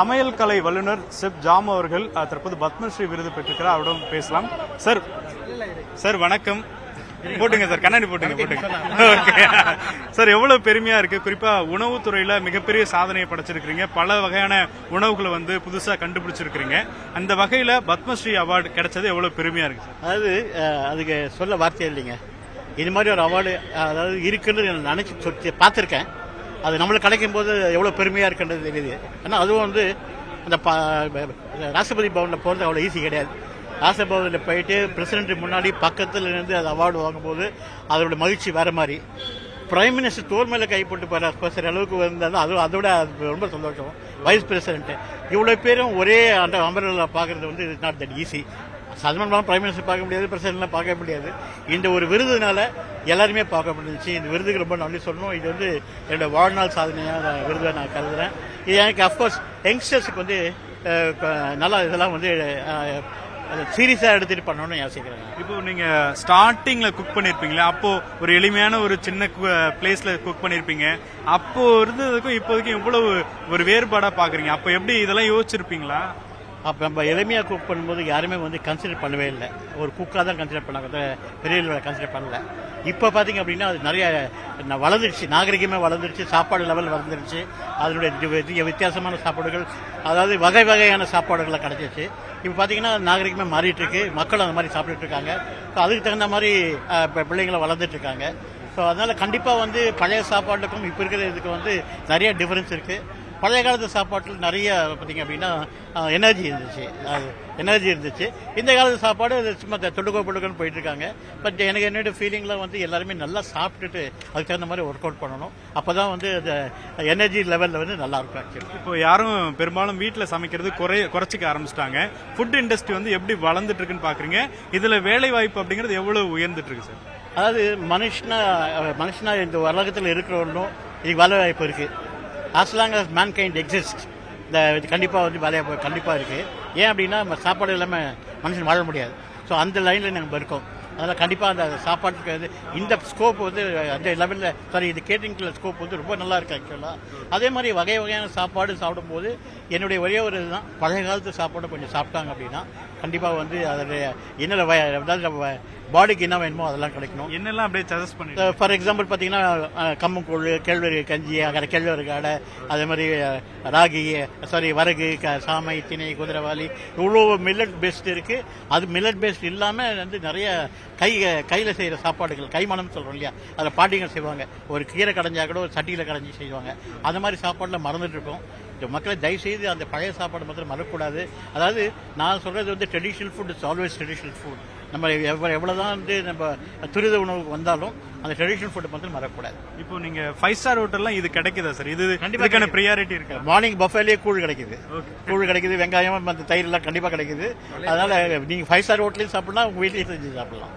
சமையல் கலை வல்லுநர் செப் ஜாம் அவர்கள் தற்போது பத்மஸ்ரீ விருது பெற்றிருக்கிறார். அவரிடம் பேசலாம். சார் சார் வணக்கம். போட்டுங்க சார் கண்ணாடி போட்டுங்க போட்டுங்க. ஓகே. சார் எவ்வளவு பெருமையா இருக்கு? குறிப்பா உணவுத்துறையில மிகப்பெரிய சாதனையை படைச்சிருக்கிறீங்க. பல வகையான உணவுகளை வந்து புதுசா கண்டுபிடிச்சிருக்கிறீங்க. அந்த வகையில பத்மஸ்ரீ அவார்டு கிடைச்சது எவ்வளவு பெருமையா இருக்கு சார்? அதாவது அதுக்கு சொல்ல வார்த்தை இல்லைங்க. இது மாதிரி ஒரு அவார்டு அதாவது இருக்குன்னு நான் நினைச்சு பார்த்துருக்கேன். அது நம்மளுக்கு கிடைக்கும் போது எவ்வளோ பெருமையாக இருக்குன்றது தெரியுது. ஆனால் அதுவும் வந்து அந்த ப- ராஷ்டிரபதி பவனில் போகிறது அவ்வளோ ஈஸி கிடையாது. ராஷ்டிரபதி பவனில் போயிட்டு பிரசிடென்ட் முன்னாடி பக்கத்தில் இருந்து அது அவார்டு வாங்கும்போது அதோட மகிழ்ச்சி வேறு மாதிரி. பிரைம் மினிஸ்டர் தோல் மேலே கைப்பட்டு போகிற பேசுகிற அளவுக்கு வந்தாலும் அது அதோட அது ரொம்ப சந்தோஷம். வைஸ் பிரசிடென்ட்டு இவ்வளோ பேரும் ஒரே அந்த அமரில் பார்க்குறது வந்து இட்ஸ் நாட் தட் ஈஸி சாதாரணமாக பிரைம் மினிஸ்டர் பார்க்க முடியாது பிரசிடென்ட்லாம் பார்க்க முடியாது. இந்த ஒரு விருதுனால எல்லாருமே பார்க்க முடிஞ்சுச்சு. இந்த விருதுக்கு ரொம்ப நன்றி சொல்லணும். இது வந்து என்னோட வாழ்நாள் சாதனையாக நான் விருதை நான் கருதுறேன். இது எனக்கு அஃப்கோர்ஸ் யங்ஸ்டர்ஸுக்கு வந்து நல்லா இதெல்லாம் வந்து சீரியஸாக எடுத்துகிட்டு பண்ணணும்னு யோசிக்கிறேன் இப்போ நீங்கள் ஸ்டார்டிங்கில் குக் பண்ணியிருப்பீங்களா அப்போது ஒரு எளிமையான ஒரு சின்ன பிளேஸில் குக் பண்ணியிருப்பீங்க அப்போது இருந்ததுக்கும் இப்போதைக்கும் இவ்வளவு ஒரு வேறுபாடாக பார்க்குறீங்க அப்போ எப்படி இதெல்லாம் யோசிச்சிருப்பீங்களா? அப்போ நம்ம எளிமையாக குக் பண்ணும்போது யாருமே வந்து கன்சிடர் பண்ணவே இல்லை. ஒரு குக்காக தான் கன்சிடர் பண்ணாங்க. பெரிய கன்சிடர் பண்ணல. இப்போ பார்த்தீங்க அப்படின்னா அது நிறைய வளர்ந்துருச்சு. நாகரிகமே வளர்ந்துருச்சு. சாப்பாடு லெவல் வளர்ந்துருச்சு. அதனுடைய வித்தியாசமான சாப்பாடுகள் அதாவது வகை வகையான சாப்பாடுகளை கிடச்சிச்சு. இப்போ பார்த்தீங்கன்னா நாகரிகமே மாறிட்டுருக்கு. மக்களும் மக்கள் அந்த மாதிரி சாப்பிட்டுட்டு இருக்காங்க. ஸோ அதுக்கு தகுந்த மாதிரி இப்போ பிள்ளைங்களை வளர்ந்துட்டு இருக்காங்க. ஸோ அதனால் கண்டிப்பாக வந்து பழைய சாப்பாட்டுக்கும் இப்போ இருக்கிற இதுக்கு வந்து நிறைய டிஃப்ரென்ஸ் இருக்குது பழைய காலத்து சாப்பாட்டில் நிறைய பார்த்தீங்க அப்படின்னா எனர்ஜி இருந்துச்சு. எனர்ஜி இருந்துச்சு. இந்த காலத்து சாப்பாடு சும்மா தொடுக்கோ பொடுக்கோன்னு போயிட்டு இருக்காங்க பட் எனக்கு என்னோட ஃபீலிங்கில் வந்து எல்லாருமே நல்லா சாப்பிட்டுட்டு அதுக்கு தகுந்த மாதிரி ஒர்க் அவுட் பண்ணணும். அப்போ தான் வந்து அந்த எனர்ஜி லெவலில் வந்து நல்லா இருக்கும் ஆக்சுவலி இப்போ யாரும் பெரும்பாலும் வீட்ல சமைக்கிறது குறை குறைச்சிக்க ஆரம்பிச்சிட்டாங்க. ஃபுட் இண்டஸ்ட்ரி வந்து எப்படி வளர்ந்துட்டு இருக்குன்னு பாக்குறீங்க? இதுல வேலை வாய்ப்பு அப்படிங்கிறது எவ்வளவு உயர்ந்துட்டு இருக்கு சார் அதாவது மனுஷனா மனுஷனா இந்த உலகத்தில் இருக்கிறவங்களும் இதுக்கு வேலை வாய்ப்பு as long as mankind exist இந்த இது கண்டிப்பாக வந்து வேலையை கண்டிப்பாக இருக்குது ஏன் அப்படின்னா நம்ம சாப்பாடு இல்லாமல் மனுஷன் வாழ முடியாது. ஸோ அந்த லைனில் நம்ம இருக்கோம். அதனால் கண்டிப்பாக அந்த சாப்பாட்டுக்கு வந்து இந்த ஸ்கோப் வந்து அந்த லெவலில் சாரி இது கேட்டரிங்கில் ஸ்கோப் வந்து ரொம்ப நல்லா இருக்கு ஆக்சுவலாக அதே மாதிரி வகை வகையான சாப்பாடு சாப்பிடும்போது என்னுடைய ஒரே ஒரு இதுதான் பழைய காலத்து சாப்பாடு கொஞ்சம் சாப்பிட்டாங்க அப்படின்னா கண்டிப்பாக வந்து அதோடைய என்ன அதாவது பாடிக்கு என்ன வேணுமோ அதெல்லாம் கிடைக்கணும். என்னெல்லாம் அப்படியே சஜஸ்ட் பண்ணி ஃபார் எக்ஸாம்பிள் பார்த்தீங்கன்னா கம்மங்கூழ் கேழ்வரகு கஞ்சி அகர கேழ்வரகு அடை அதே மாதிரி ராகி சாரி வரகு க- சாமை திணை குதிரைவாளி இவ்வளோ மில்லட் பேஸ்ட் இருக்கு. அது மில்லட் பேஸ்ட் இல்லாமல் வந்து நிறைய கை கையில் செய்கிற சாப்பாடுகள் கைமணம் சொல்கிறோம் இல்லையா? அதில் பாட்டிங்க செய்வாங்க. ஒரு கீரை கடைஞ்சா கூட ஒரு சட்டியில் கடைஞ்சி செய்வாங்க. அந்த மாதிரி சாப்பாடில் மறந்துட்டு இருக்கோம். இந்த மக்களை தயவு செய்து அந்த பழைய சாப்பாடு மாத்திரம் மறக்கக்கூடாது. அதாவது நான் சொல்றது வந்து traditional food is always traditional food நம்ம எவ்வளோ எவ்வளோதான் வந்து நம்ம துரித உணவுக்கு வந்தாலும் அந்த ட்ரெடிஷ்னல் ஃபுட்டை மாத்திரம் மறக்கக்கூடாது. இப்போ நீங்க ஃபைவ் ஸ்டார் ஹோட்டல்லாம் இது கிடைக்குதா சார் இது கண்டிப்பா இதுக்கான கிடைக்கும். ப்ரியாரிட்டி இருக்கு? மார்னிங் பஃபேலேயே கூழ் கிடைக்குது. கூழ் கிடைக்குது வெங்காயம் மற்ற தயிர் எல்லாம் கண்டிப்பாக கிடைக்குது அதனால நீங்க ஃபைவ் ஸ்டார் ஹோட்டலையும் சாப்பிடலாம் உங்க வீட்லயும் செஞ்சு சாப்பிடலாம்.